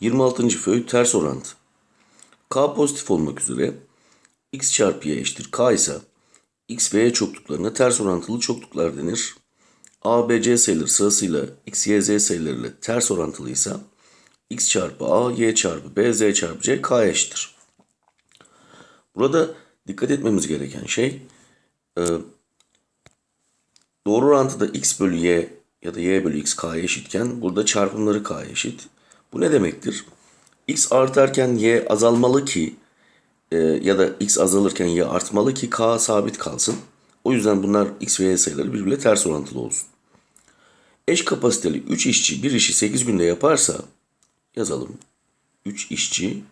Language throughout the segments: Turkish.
26. föyü ters orantı. K pozitif olmak üzere x çarpı y eşittir k ise x ve y çokluklarına ters orantılı çokluklar denir. A, B, C sayıları sırasıyla x, y, z sayılarıyla ters orantılıysa x çarpı a, y çarpı b, z çarpı c k eşittir. Burada dikkat etmemiz gereken şey e, doğru orantıda x bölü y ya da y bölü x k'ya eşitken burada çarpımları k'ya eşit. Bu ne demektir? x artarken y azalmalı ki e, ya da x azalırken y artmalı ki k sabit kalsın. O yüzden bunlar x ve y sayıları birbirine ters orantılı olsun. Eş kapasiteli 3 işçi bir işi 8 günde yaparsa yazalım. 3 işçi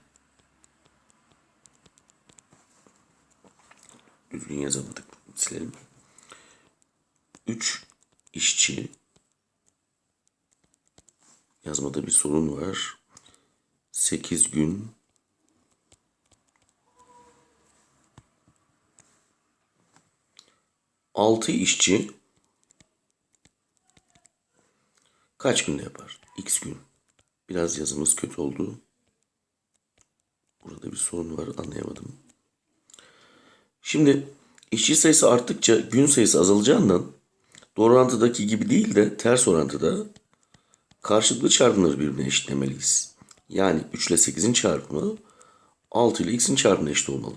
düzgün yazamadık. Silelim. 3 işçi yazmada bir sorun var. 8 gün Altı işçi kaç günde yapar? X gün. Biraz yazımız kötü oldu. Burada bir sorun var anlayamadım. Şimdi işçi sayısı arttıkça gün sayısı azalacağından doğru orantıdaki gibi değil de ters orantıda karşılıklı çarpımları birbirine eşitlemeliyiz. Yani 3 ile 8'in çarpımı 6 ile x'in çarpımına eşit olmalı.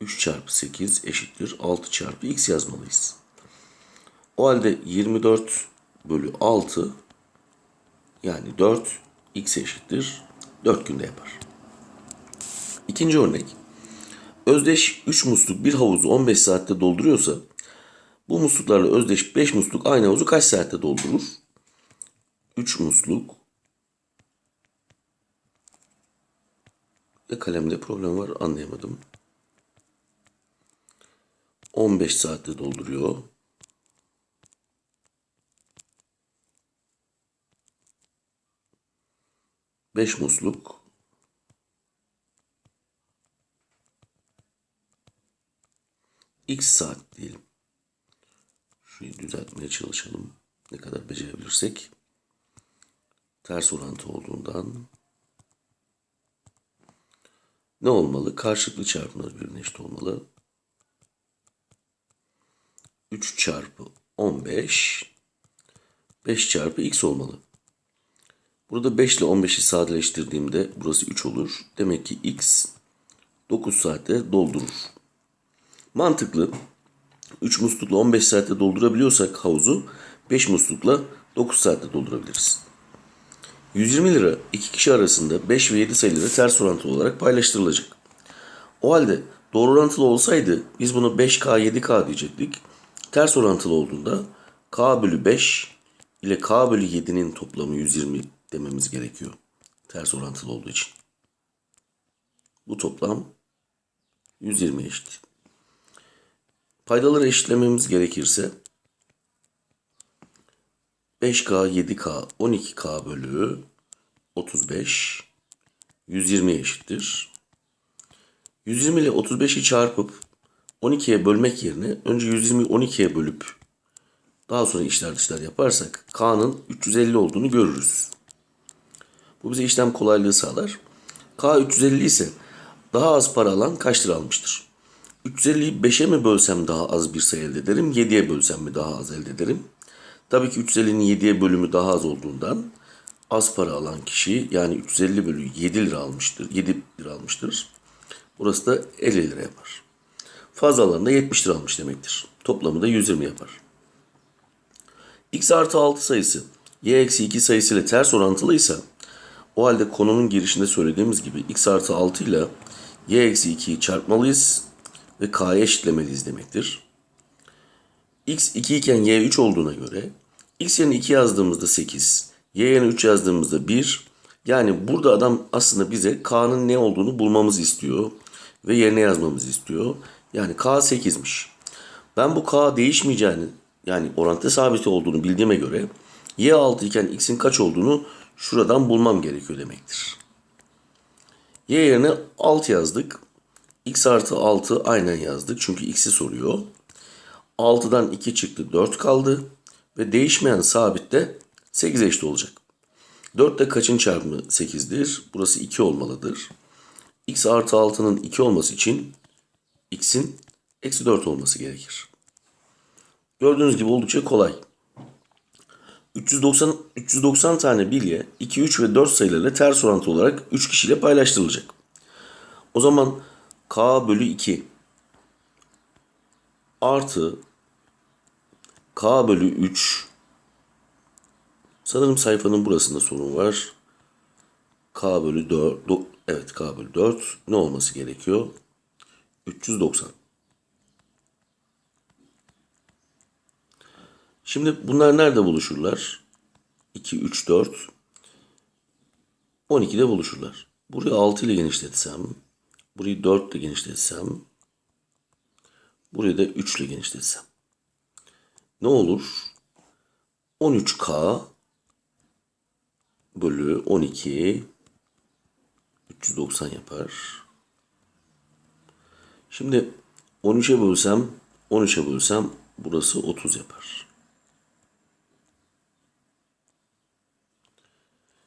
3 çarpı 8 eşittir 6 çarpı x yazmalıyız. O halde 24 bölü 6 yani 4 x eşittir 4 günde yapar. İkinci örnek. Özdeş 3 musluk bir havuzu 15 saatte dolduruyorsa bu musluklarla özdeş 5 musluk aynı havuzu kaç saatte doldurur? 3 musluk ve kalemde problem var anlayamadım. 15 saatte dolduruyor. Beş musluk. X saat diyelim. Şurayı düzeltmeye çalışalım. Ne kadar becerebilirsek. Ters orantı olduğundan ne olmalı? Karşılıklı çarpımlar birbirine eşit olmalı. 3 çarpı 15 5 çarpı x olmalı. Burada 5 ile 15'i sadeleştirdiğimde burası 3 olur. Demek ki x 9 saatte doldurur. Mantıklı. 3 muslukla 15 saatte doldurabiliyorsak havuzu 5 muslukla 9 saatte doldurabiliriz. 120 lira iki kişi arasında 5 ve 7 sayıları ters orantılı olarak paylaştırılacak. O halde doğru orantılı olsaydı biz bunu 5K 7K diyecektik. Ters orantılı olduğunda K bölü 5 ile K bölü 7'nin toplamı 120 dememiz gerekiyor. Ters orantılı olduğu için. Bu toplam 120 eşit. Paydaları eşitlememiz gerekirse 5K, 7K, 12K bölü 35 120 eşittir. 120 ile 35'i çarpıp 12'ye bölmek yerine önce 120'yi 12'ye bölüp daha sonra işler dışlar yaparsak K'nın 350 olduğunu görürüz. Bu bize işlem kolaylığı sağlar. K 350 ise daha az para alan kaç lira almıştır? 350'yi 5'e mi bölsem daha az bir sayı elde ederim? 7'ye bölsem mi daha az elde ederim? Tabii ki 350'nin 7'ye bölümü daha az olduğundan az para alan kişi yani 350 bölü 7 lira almıştır. 7 lira almıştır. Burası da 50 lira yapar. Fazla alan da 70 lira almış demektir. Toplamı da 120 yapar. x artı 6 sayısı y eksi 2 sayısıyla ters orantılıysa o halde konunun girişinde söylediğimiz gibi x artı 6 ile y eksi 2'yi çarpmalıyız ve k'ya eşitlemeliyiz demektir. x 2 iken y 3 olduğuna göre x yerine 2 yazdığımızda 8, y yerine 3 yazdığımızda 1. Yani burada adam aslında bize k'nın ne olduğunu bulmamızı istiyor ve yerine yazmamızı istiyor. Yani k 8'miş. Ben bu k değişmeyeceğini yani orantı sabiti olduğunu bildiğime göre y 6 iken x'in kaç olduğunu şuradan bulmam gerekiyor demektir. y yerine 6 yazdık. x artı 6 aynen yazdık çünkü x'i soruyor. 6'dan 2 çıktı 4 kaldı ve değişmeyen sabit de 8 eşit olacak. 4 de kaçın çarpımı 8'dir? Burası 2 olmalıdır. x artı 6'nın 2 olması için x'in eksi 4 olması gerekir. Gördüğünüz gibi oldukça kolay. 390, 390 tane bilye 2, 3 ve 4 sayılarıyla ters orantı olarak 3 kişiyle paylaştırılacak. O zaman k bölü 2 artı k bölü 3 sanırım sayfanın burasında sorun var. k bölü 4 do- evet k bölü 4 ne olması gerekiyor? 390. Şimdi bunlar nerede buluşurlar? 2, 3, 4. 12'de buluşurlar. Burayı 6 ile genişletsem, burayı 4 ile genişletsem, burayı da 3 ile genişletsem. Ne olur? 13K bölü 12 390 yapar. Şimdi 13'e bölsem 13'e bölsem burası 30 yapar.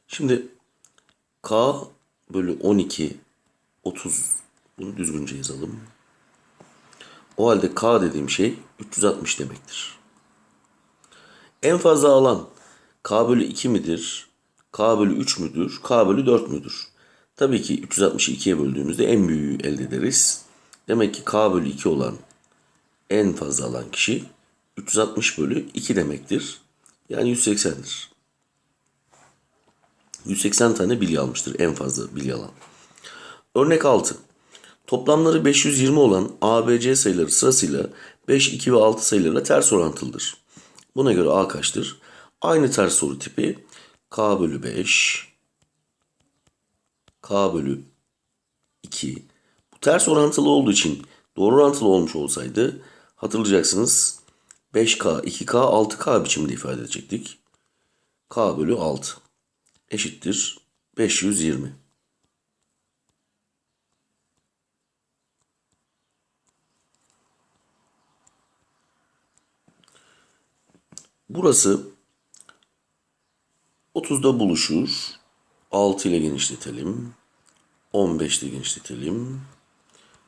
Şimdi K bölü 12 30 bunu düzgünce yazalım. O halde K dediğim şey 360 demektir. En fazla alan K bölü 2 midir? K bölü 3 müdür? K bölü 4 müdür? Tabii ki 360'ı 2'ye böldüğümüzde en büyüğü elde ederiz. Demek ki K bölü 2 olan en fazla alan kişi 360 bölü 2 demektir. Yani 180'dir. 180 tane bilye almıştır en fazla bilye alan. Örnek 6. Toplamları 520 olan A, B, C sayıları sırasıyla 5, 2 ve 6 sayılarıyla ters orantılıdır. Buna göre A kaçtır? Aynı ters soru tipi K bölü 5, K bölü 2. Bu ters orantılı olduğu için doğru orantılı olmuş olsaydı hatırlayacaksınız 5K, 2K, 6K biçiminde ifade edecektik. K bölü 6 eşittir 520. Burası 30'da buluşur. 6 ile genişletelim. 15 ile genişletelim.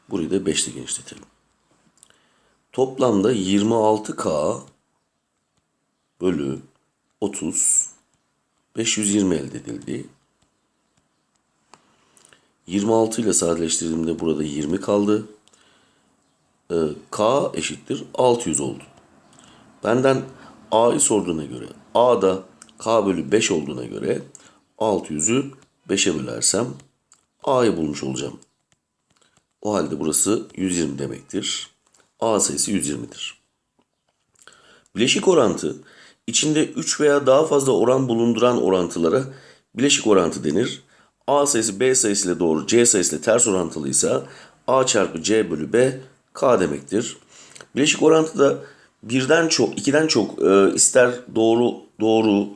Burayı da 5 ile genişletelim. Toplamda 26K bölü 30 520 elde edildi. 26 ile sadeleştirdiğimde burada 20 kaldı. Ee, K eşittir 600 oldu. Benden A'yı sorduğuna göre A'da K bölü 5 olduğuna göre 600'ü 5'e bölersem A'yı bulmuş olacağım. O halde burası 120 demektir. A sayısı 120'dir. Bileşik orantı içinde 3 veya daha fazla oran bulunduran orantılara bileşik orantı denir. A sayısı B sayısıyla doğru C sayısıyla ters orantılıysa A çarpı C bölü B K demektir. Bileşik orantıda birden çok, ikiden çok e, ister doğru doğru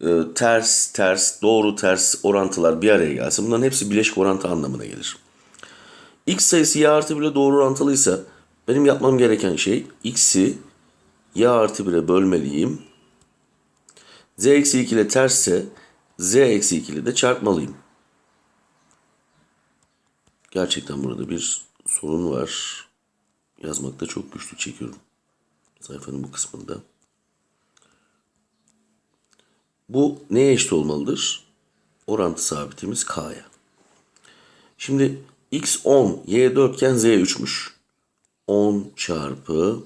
e, ters ters doğru ters orantılar bir araya gelsin. Bunların hepsi bileşik orantı anlamına gelir. X sayısı y artı 1'e doğru orantılıysa benim yapmam gereken şey x'i y artı 1'e bölmeliyim. z eksi 2 ile tersse z eksi 2 ile de çarpmalıyım. Gerçekten burada bir sorun var. Yazmakta çok güçlük çekiyorum. Sayfanın bu kısmında. Bu neye eşit olmalıdır? Orantı sabitimiz k'ya. Şimdi x 10, y 4 iken z 3'müş. 10 çarpı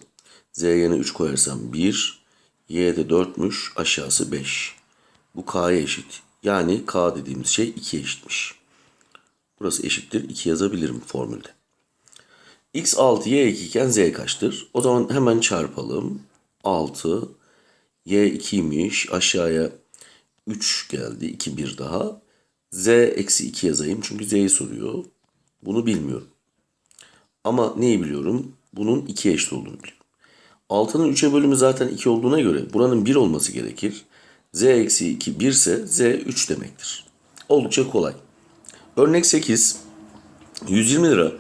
z yerine 3 koyarsam 1, y de 4'müş aşağısı 5. Bu k'ya eşit. Yani k dediğimiz şey 2'ye eşitmiş. Burası eşittir 2 yazabilirim formülde. X 6, y 2 iken z kaçtır? O zaman hemen çarpalım. 6, y 2'ymiş aşağıya 3 geldi. 2 bir daha. Z eksi 2 yazayım çünkü Z'yi soruyor. Bunu bilmiyorum. Ama neyi biliyorum? Bunun 2'ye eşit olduğunu biliyorum. 6'nın 3'e bölümü zaten 2 olduğuna göre buranın 1 olması gerekir. Z eksi 2 1 ise Z 3 demektir. Oldukça kolay. Örnek 8. 120 lira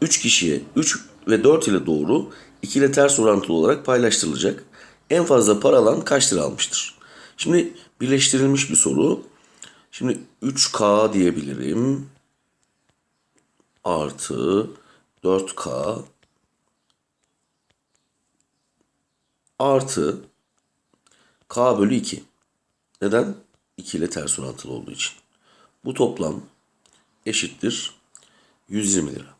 3 kişiye 3 ve 4 ile doğru 2 ile ters orantılı olarak paylaştırılacak. En fazla para alan kaç lira almıştır? Şimdi birleştirilmiş bir soru. Şimdi 3K diyebilirim. Artı 4K artı K bölü 2. Neden? 2 ile ters orantılı olduğu için. Bu toplam eşittir 120 lira.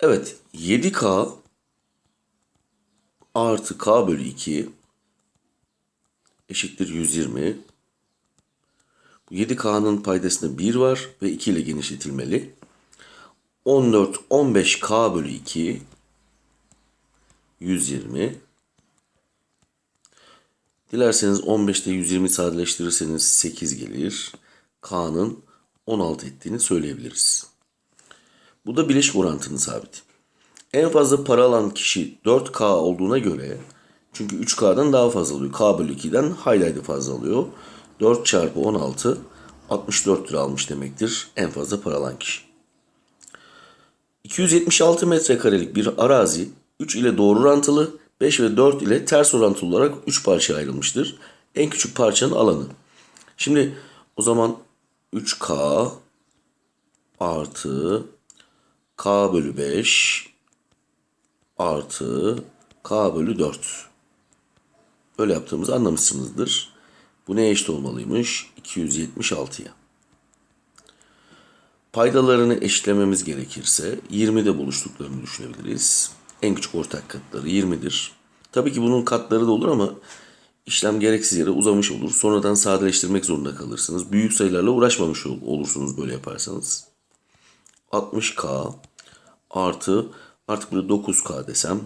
Evet 7K artı K bölü 2 eşittir 120. Bu 7K'nın paydasında 1 var ve 2 ile genişletilmeli. 14, 15K bölü 2 120. Dilerseniz 15'te 120 sadeleştirirseniz 8 gelir. K'nın 16 ettiğini söyleyebiliriz. Bu da bileşik orantının sabiti. En fazla para alan kişi 4K olduğuna göre çünkü 3K'dan daha fazla alıyor. K bölü 2'den hayli fazla alıyor. 4 çarpı 16 64 lira almış demektir en fazla para alan kişi. 276 metrekarelik bir arazi 3 ile doğru orantılı, 5 ve 4 ile ters orantılı olarak 3 parçaya ayrılmıştır. En küçük parçanın alanı. Şimdi o zaman 3K artı K bölü 5 artı K bölü 4. Böyle yaptığımızı anlamışsınızdır. Bu neye eşit olmalıymış? 276'ya. Paydalarını eşitlememiz gerekirse 20'de buluştuklarını düşünebiliriz. En küçük ortak katları 20'dir. Tabii ki bunun katları da olur ama işlem gereksiz yere uzamış olur. Sonradan sadeleştirmek zorunda kalırsınız. Büyük sayılarla uğraşmamış ol- olursunuz böyle yaparsanız. 60k artı artık burada 9k desem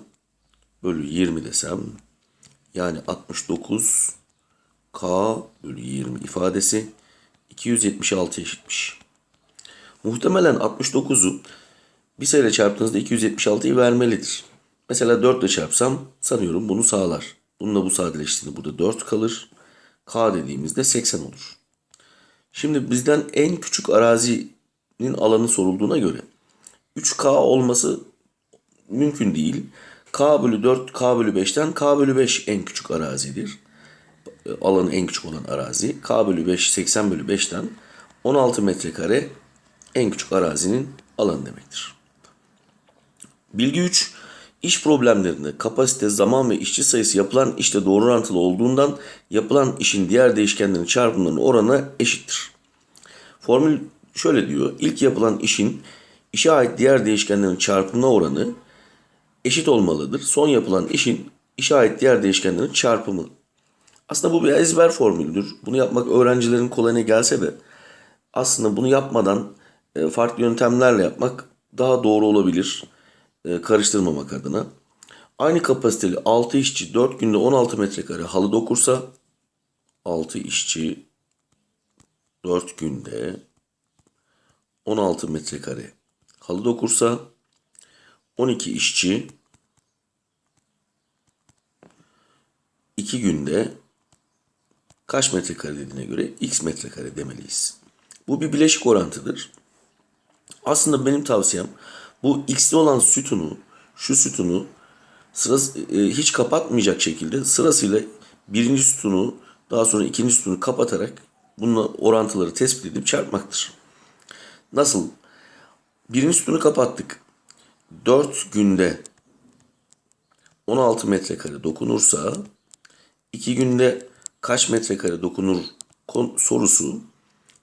bölü 20 desem yani 69 k bölü 20 ifadesi 276 eşitmiş. Muhtemelen 69'u bir sayıyla çarptığınızda 276'yı vermelidir. Mesela 4 ile çarpsam sanıyorum bunu sağlar. Bununla bu sadeleştiğinde burada 4 kalır. K dediğimizde 80 olur. Şimdi bizden en küçük arazinin alanı sorulduğuna göre 3K olması mümkün değil. K bölü 4, K bölü 5'ten K bölü 5 en küçük arazidir. Alanı en küçük olan arazi. K bölü 5, 80 bölü 5'ten 16 metrekare en küçük arazinin alanı demektir. Bilgi 3. İş problemlerinde kapasite, zaman ve işçi sayısı yapılan işte doğru orantılı olduğundan yapılan işin diğer değişkenlerin çarpımlarının oranı eşittir. Formül şöyle diyor. İlk yapılan işin işe ait diğer değişkenlerin çarpımına oranı eşit olmalıdır. Son yapılan işin işe ait diğer değişkenlerin çarpımı. Aslında bu bir ezber formüldür. Bunu yapmak öğrencilerin kolayına gelse de aslında bunu yapmadan e, farklı yöntemlerle yapmak daha doğru olabilir. E, Karıştırmamak adına. Aynı kapasiteli 6 işçi 4 günde 16 metrekare halı dokursa 6 işçi 4 günde 16 metrekare halı dokursa 12 işçi 2 günde kaç metrekare dediğine göre x metrekare demeliyiz. Bu bir bileşik orantıdır. Aslında benim tavsiyem bu x'li olan sütunu, şu sütunu sırası, e, hiç kapatmayacak şekilde sırasıyla birinci sütunu daha sonra ikinci sütunu kapatarak bununla orantıları tespit edip çarpmaktır. Nasıl? Birinci sütunu kapattık. 4 günde 16 metrekare dokunursa 2 günde kaç metrekare dokunur sorusu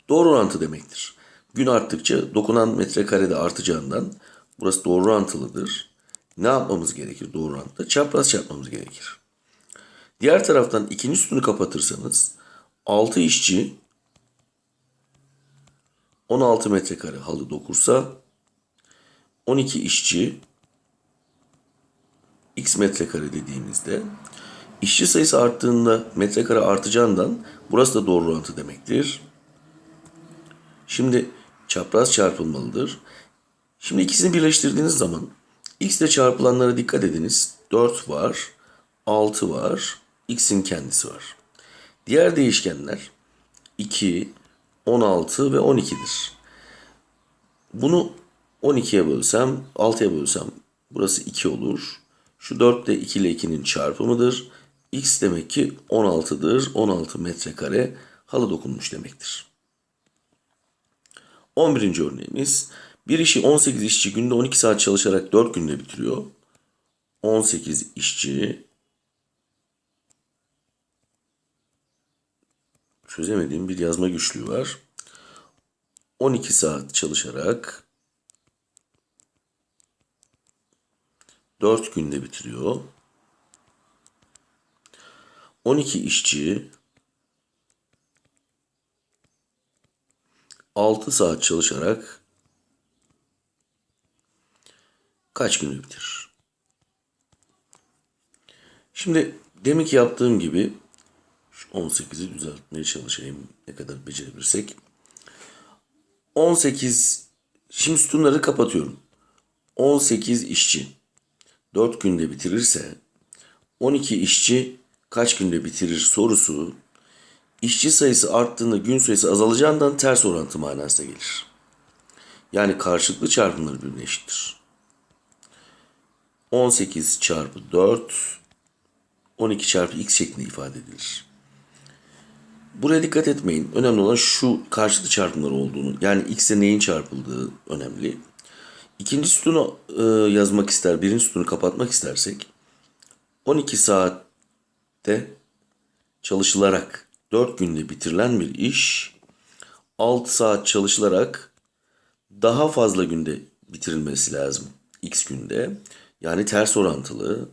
doğru orantı demektir. Gün arttıkça dokunan metrekare de artacağından burası doğru orantılıdır. Ne yapmamız gerekir doğru orantıda? Çapraz çarpmamız gerekir. Diğer taraftan ikinci sütunu kapatırsanız 6 işçi 16 metrekare halı dokursa 12 işçi x metrekare dediğimizde işçi sayısı arttığında metrekare artacağından burası da doğru orantı demektir. Şimdi çapraz çarpılmalıdır. Şimdi ikisini birleştirdiğiniz zaman x ile çarpılanlara dikkat ediniz. 4 var, 6 var, x'in kendisi var. Diğer değişkenler 2, 16 ve 12'dir. Bunu 12'ye bölsem, 6'ya bölsem burası 2 olur. Şu 4 de 2 ile 2'nin çarpımıdır. X demek ki 16'dır. 16 metrekare halı dokunmuş demektir. 11. örneğimiz. Bir işi 18 işçi günde 12 saat çalışarak 4 günde bitiriyor. 18 işçi çözemediğim bir yazma güçlüğü var. 12 saat çalışarak 4 günde bitiriyor. 12 işçi 6 saat çalışarak kaç günde bitirir? Şimdi deminki yaptığım gibi şu 18'i düzeltmeye çalışayım ne kadar becerebilirsek. 18 şimdi sütunları kapatıyorum. 18 işçi 4 günde bitirirse 12 işçi kaç günde bitirir sorusu işçi sayısı arttığında gün sayısı azalacağından ters orantı manasına gelir. Yani karşılıklı çarpımları birbirine eşittir. 18 çarpı 4 12 çarpı x şeklinde ifade edilir. Buraya dikkat etmeyin. Önemli olan şu karşılıklı çarpımlar olduğunu. Yani x'e neyin çarpıldığı önemli. İkinci sütunu e, yazmak ister, birinci sütunu kapatmak istersek 12 saatte çalışılarak 4 günde bitirilen bir iş 6 saat çalışılarak daha fazla günde bitirilmesi lazım. X günde. Yani ters orantılı.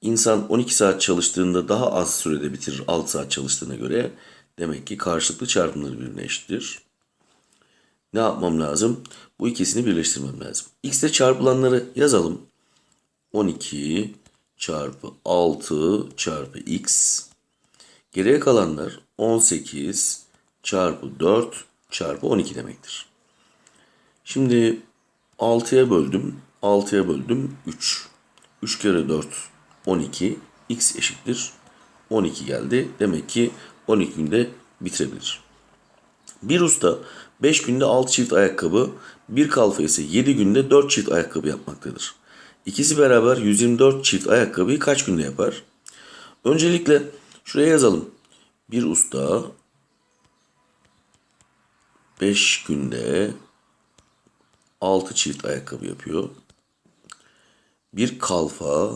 İnsan 12 saat çalıştığında daha az sürede bitirir 6 saat çalıştığına göre. Demek ki karşılıklı çarpımları birbirine eşittir. Ne yapmam lazım? Bu ikisini birleştirmem lazım. X'te çarpılanları yazalım. 12 çarpı 6 çarpı x. Geriye kalanlar 18 çarpı 4 çarpı 12 demektir. Şimdi 6'ya böldüm. 6'ya böldüm 3. 3 kere 4 12. X eşittir. 12 geldi. Demek ki 12 günde bitirebilir. Bir usta 5 günde 6 çift ayakkabı, bir kalfa ise 7 günde 4 çift ayakkabı yapmaktadır. İkisi beraber 124 çift ayakkabıyı kaç günde yapar? Öncelikle şuraya yazalım. Bir usta 5 günde 6 çift ayakkabı yapıyor. Bir kalfa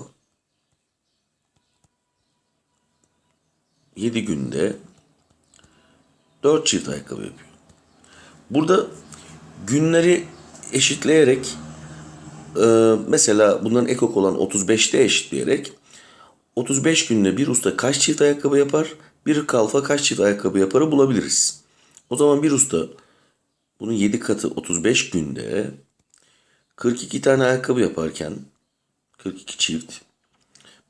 7 günde 4 çift ayakkabı yapıyor. Burada günleri eşitleyerek e, mesela bunların ekok olan 35'te eşitleyerek 35 günde bir usta kaç çift ayakkabı yapar, bir kalfa kaç çift ayakkabı yaparı bulabiliriz. O zaman bir usta bunun 7 katı 35 günde 42 tane ayakkabı yaparken 42 çift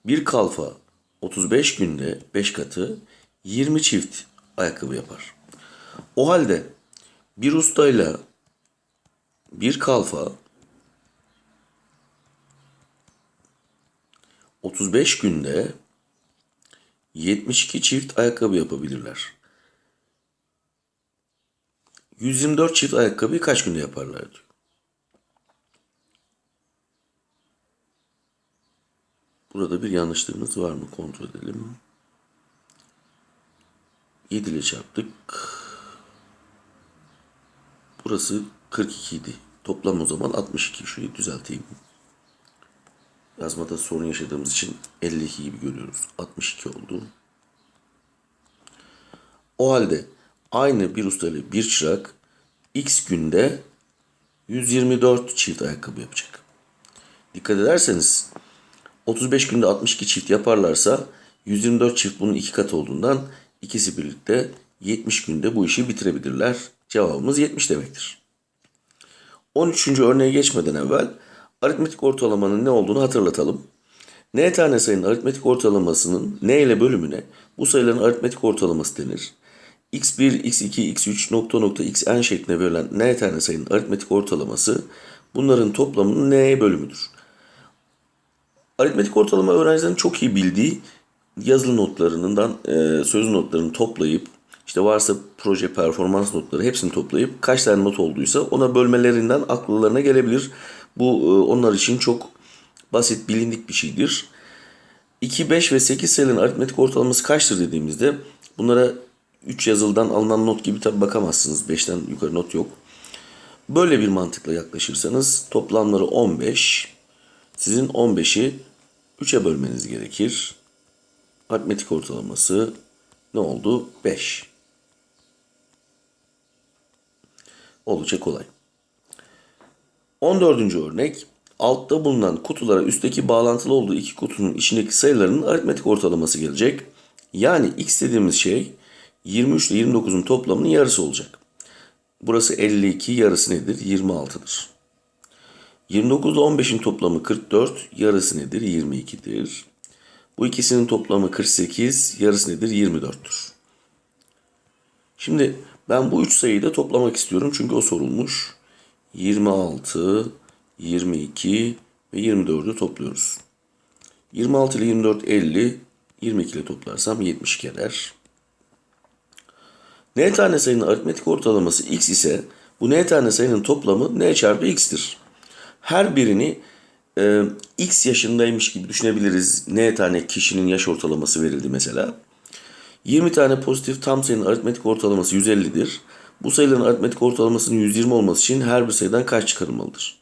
bir kalfa 35 günde 5 katı 20 çift ayakkabı yapar. O halde bir ustayla bir kalfa 35 günde 72 çift ayakkabı yapabilirler. 124 çift ayakkabıyı kaç günde yaparlar diyor. Burada bir yanlışlığımız var mı kontrol edelim. 7 ile çarptık. Burası 42 idi. Toplam o zaman 62. Şurayı düzelteyim. Yazmada sorun yaşadığımız için 52 gibi görüyoruz. 62 oldu. O halde aynı bir usta bir çırak x günde 124 çift ayakkabı yapacak. Dikkat ederseniz 35 günde 62 çift yaparlarsa 124 çift bunun iki katı olduğundan ikisi birlikte 70 günde bu işi bitirebilirler. Cevabımız 70 demektir. 13. örneğe geçmeden evvel aritmetik ortalamanın ne olduğunu hatırlatalım. N tane sayının aritmetik ortalamasının N ile bölümüne bu sayıların aritmetik ortalaması denir. x1, x2, x3 nokta nokta xn şeklinde verilen N tane sayının aritmetik ortalaması bunların toplamının N'ye bölümüdür. Aritmetik ortalama öğrencilerin çok iyi bildiği yazılı notlarından e, sözlü notlarını toplayıp işte varsa proje performans notları hepsini toplayıp kaç tane not olduysa ona bölmelerinden akıllarına gelebilir. Bu e, onlar için çok basit bilindik bir şeydir. 2, 5 ve 8 sayıların aritmetik ortalaması kaçtır dediğimizde bunlara 3 yazılıdan alınan not gibi tabi bakamazsınız. 5'ten yukarı not yok. Böyle bir mantıkla yaklaşırsanız toplamları 15. Sizin 15'i 3'e bölmeniz gerekir. Aritmetik ortalaması ne oldu? 5. Oldukça kolay. 14. örnek. Altta bulunan kutulara üstteki bağlantılı olduğu iki kutunun içindeki sayılarının aritmetik ortalaması gelecek. Yani x dediğimiz şey 23 ile 29'un toplamının yarısı olacak. Burası 52, yarısı nedir? 26'dır. 29 ile 15'in toplamı 44, yarısı nedir? 22'dir. Bu ikisinin toplamı 48, yarısı nedir? 24'tür. Şimdi ben bu üç sayıyı da toplamak istiyorum çünkü o sorulmuş. 26, 22 ve 24'ü topluyoruz. 26 ile 24 50, 22 ile toplarsam 72 eder. N tane sayının aritmetik ortalaması x ise bu n tane sayının toplamı n çarpı x'tir. Her birini e, x yaşındaymış gibi düşünebiliriz. N tane kişinin yaş ortalaması verildi mesela. 20 tane pozitif tam sayının aritmetik ortalaması 150'dir. Bu sayıların aritmetik ortalamasının 120 olması için her bir sayıdan kaç çıkarılmalıdır?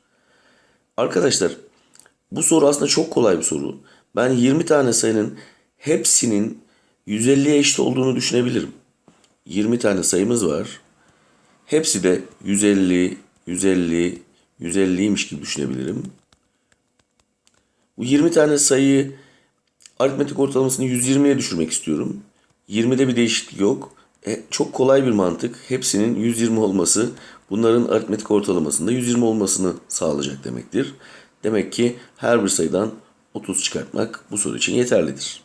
Arkadaşlar bu soru aslında çok kolay bir soru. Ben 20 tane sayının hepsinin 150'ye eşit olduğunu düşünebilirim. 20 tane sayımız var. Hepsi de 150, 150, 150'ymiş gibi düşünebilirim. Bu 20 tane sayıyı aritmetik ortalamasını 120'ye düşürmek istiyorum. 20'de bir değişiklik yok. E, çok kolay bir mantık. Hepsinin 120 olması bunların aritmetik ortalamasında 120 olmasını sağlayacak demektir. Demek ki her bir sayıdan 30 çıkartmak bu soru için yeterlidir.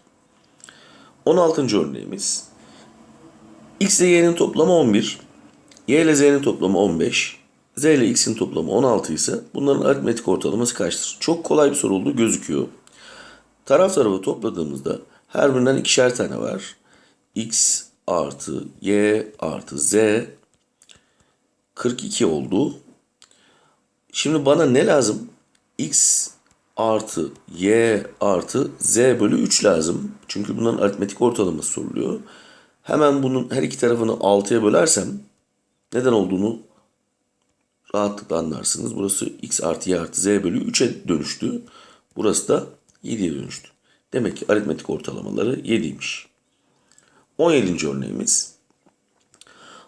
16. örneğimiz. X ile Y'nin toplamı 11. Y ile Z'nin toplamı 15. Z ile X'in toplamı 16 ise bunların aritmetik ortalaması kaçtır? Çok kolay bir soru olduğu gözüküyor. Taraf tarafı topladığımızda her birinden ikişer tane var. X artı Y artı Z 42 oldu. Şimdi bana ne lazım? X artı Y artı Z bölü 3 lazım. Çünkü bunların aritmetik ortalaması soruluyor. Hemen bunun her iki tarafını 6'ya bölersem neden olduğunu rahatlıkla anlarsınız. Burası x artı y artı z bölü 3'e dönüştü. Burası da 7'ye dönüştü. Demek ki aritmetik ortalamaları 7'ymiş. 17. örneğimiz.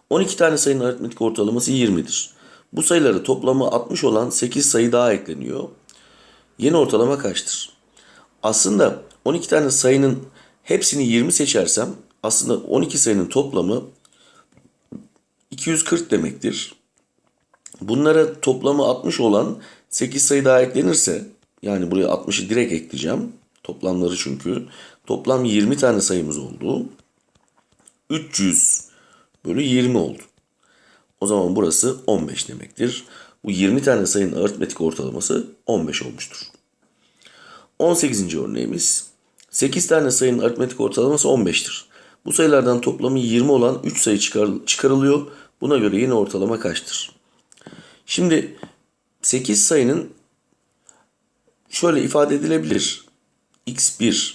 12 tane sayının aritmetik ortalaması 20'dir. Bu sayıları toplamı 60 olan 8 sayı daha ekleniyor. Yeni ortalama kaçtır? Aslında 12 tane sayının hepsini 20 seçersem aslında 12 sayının toplamı 240 demektir. Bunlara toplamı 60 olan 8 sayı daha eklenirse yani buraya 60'ı direkt ekleyeceğim. Toplamları çünkü. Toplam 20 tane sayımız oldu. 300 bölü 20 oldu. O zaman burası 15 demektir. Bu 20 tane sayının aritmetik ortalaması 15 olmuştur. 18. örneğimiz 8 tane sayının aritmetik ortalaması 15'tir. Bu sayılardan toplamı 20 olan 3 sayı çıkar, çıkarılıyor. Buna göre yeni ortalama kaçtır? Şimdi 8 sayının şöyle ifade edilebilir. x1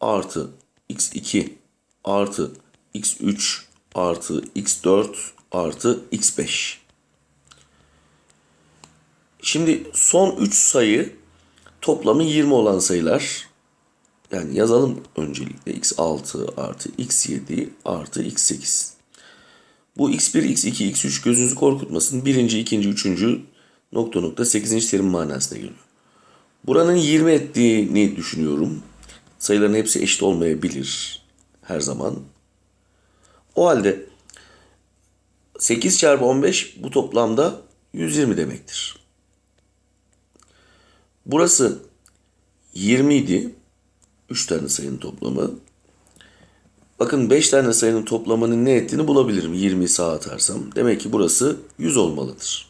artı x2 artı x3 artı x4 artı x5. Şimdi son 3 sayı toplamı 20 olan sayılar. Yani yazalım öncelikle x6 artı x7 artı x8. Bu x1, x2, x3 gözünüzü korkutmasın. Birinci, ikinci, üçüncü nokta nokta sekizinci terim manasına geliyor. Buranın 20 ettiğini düşünüyorum. Sayıların hepsi eşit olmayabilir her zaman. O halde 8 çarpı 15 bu toplamda 120 demektir. Burası 20 idi. 3 tane sayının toplamı. Bakın 5 tane sayının toplamının ne ettiğini bulabilirim 20'yi sağa atarsam. Demek ki burası 100 olmalıdır.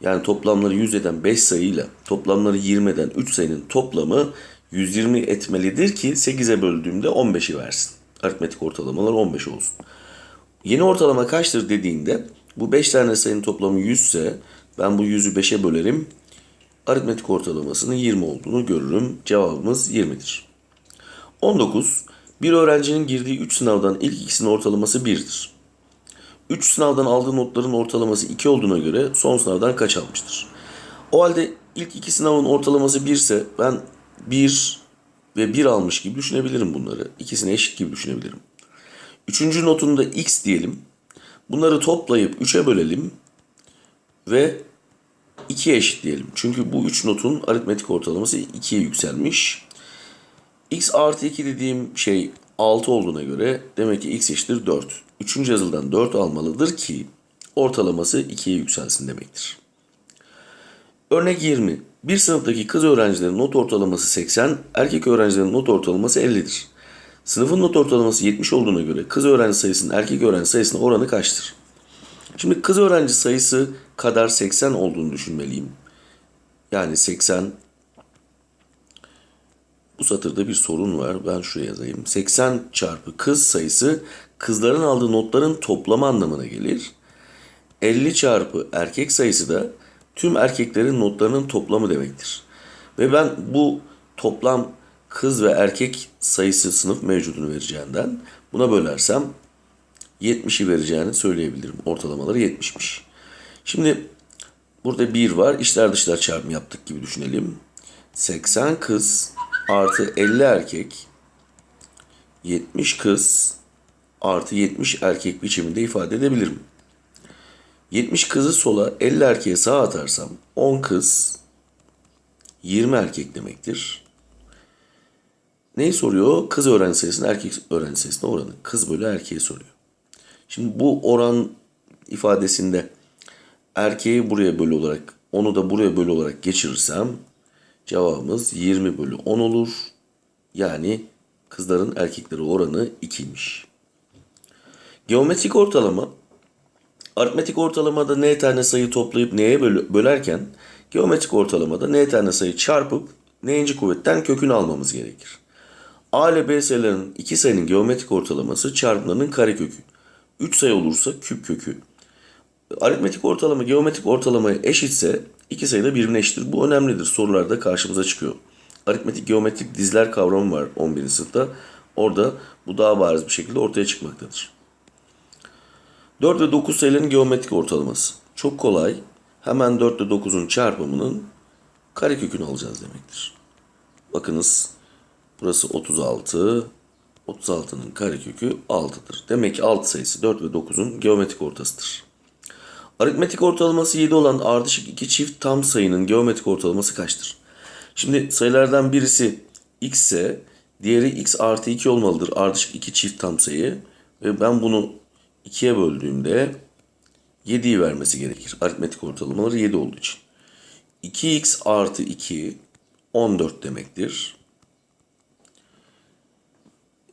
Yani toplamları 100 eden 5 sayıyla toplamları 20 eden 3 sayının toplamı 120 etmelidir ki 8'e böldüğümde 15'i versin. Aritmetik ortalamalar 15 olsun. Yeni ortalama kaçtır dediğinde bu 5 tane sayının toplamı 100 ise ben bu 100'ü 5'e bölerim. Aritmetik ortalamasının 20 olduğunu görürüm. Cevabımız 20'dir. 19. Bir öğrencinin girdiği 3 sınavdan ilk ikisinin ortalaması 1'dir. 3 sınavdan aldığı notların ortalaması 2 olduğuna göre son sınavdan kaç almıştır? O halde ilk iki sınavın ortalaması 1 ise ben 1 ve 1 almış gibi düşünebilirim bunları. İkisini eşit gibi düşünebilirim. Üçüncü notunda x diyelim. Bunları toplayıp 3'e bölelim ve 2'ye eşitleyelim. Çünkü bu 3 notun aritmetik ortalaması 2'ye yükselmiş. x artı 2 dediğim şey 6 olduğuna göre demek ki x eşittir 4. Üçüncü yazıldan 4 almalıdır ki ortalaması 2'ye yükselsin demektir. Örnek 20. Bir sınıftaki kız öğrencilerin not ortalaması 80, erkek öğrencilerin not ortalaması 50'dir. Sınıfın not ortalaması 70 olduğuna göre kız öğrenci sayısının erkek öğrenci sayısına oranı kaçtır? Şimdi kız öğrenci sayısı kadar 80 olduğunu düşünmeliyim. Yani 80 bu satırda bir sorun var. Ben şuraya yazayım. 80 çarpı kız sayısı kızların aldığı notların toplamı anlamına gelir. 50 çarpı erkek sayısı da tüm erkeklerin notlarının toplamı demektir. Ve ben bu toplam kız ve erkek sayısı sınıf mevcudunu vereceğinden buna bölersem 70'i vereceğini söyleyebilirim. Ortalamaları 70'miş. Şimdi burada 1 var. İçler dışlar çarpımı yaptık gibi düşünelim. 80 kız artı 50 erkek 70 kız artı 70 erkek biçiminde ifade edebilirim. 70 kızı sola 50 erkeğe sağa atarsam 10 kız 20 erkek demektir. Neyi soruyor? Kız öğrenci sayısının erkek öğrenci sayısına oranı. Kız bölü erkeği soruyor. Şimdi bu oran ifadesinde erkeği buraya bölü olarak onu da buraya bölü olarak geçirirsem cevabımız 20 bölü 10 olur. Yani kızların erkeklere oranı 2'ymiş. Geometrik ortalama aritmetik ortalamada n tane sayı toplayıp n'ye böl- bölerken geometrik ortalamada n tane sayı çarpıp n'inci kuvvetten kökünü almamız gerekir. A ile B sayılarının iki sayının geometrik ortalaması çarpımlarının karekökü. 3 sayı olursa küp kökü. Aritmetik ortalama geometrik ortalamaya eşitse iki sayı da birbirine eşittir. Bu önemlidir. Sorularda karşımıza çıkıyor. Aritmetik geometrik dizler kavramı var 11. sınıfta. Orada bu daha bariz bir şekilde ortaya çıkmaktadır. 4 ve 9 sayıların geometrik ortalaması. Çok kolay. Hemen 4 ile 9'un çarpımının karekökünü alacağız demektir. Bakınız burası 36. 36'nın karekökü 6'dır. Demek ki 6 sayısı 4 ve 9'un geometrik ortasıdır. Aritmetik ortalaması 7 olan ardışık iki çift tam sayının geometrik ortalaması kaçtır? Şimdi sayılardan birisi x ise diğeri x artı 2 olmalıdır. Ardışık iki çift tam sayı. Ve ben bunu 2'ye böldüğümde 7'yi vermesi gerekir. Aritmetik ortalamaları 7 olduğu için. 2x artı 2 14 demektir.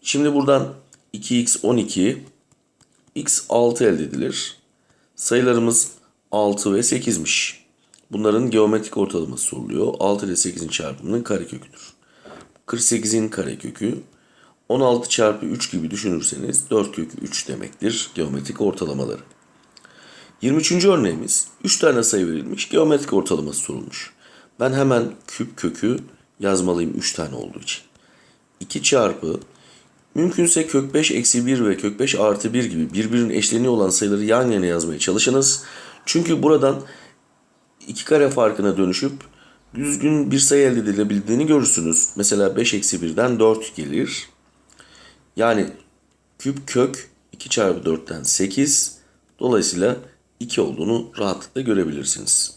Şimdi buradan 2x 12, x 6 elde edilir. Sayılarımız 6 ve 8'miş. Bunların geometrik ortalaması soruluyor. 6 ile 8'in çarpımının kareköküdür. 48'in karekökü 16 çarpı 3 gibi düşünürseniz 4 kökü 3 demektir geometrik ortalamaları. 23. örneğimiz 3 tane sayı verilmiş geometrik ortalaması sorulmuş. Ben hemen küp kökü yazmalıyım 3 tane olduğu için. 2 çarpı Mümkünse kök 5 eksi 1 ve kök 5 artı 1 gibi birbirinin eşleniği olan sayıları yan yana yazmaya çalışınız. Çünkü buradan iki kare farkına dönüşüp düzgün bir sayı elde edilebildiğini görürsünüz. Mesela 5 eksi 1'den 4 gelir. Yani küp kök 2 çarpı 4'ten 8. Dolayısıyla 2 olduğunu rahatlıkla görebilirsiniz.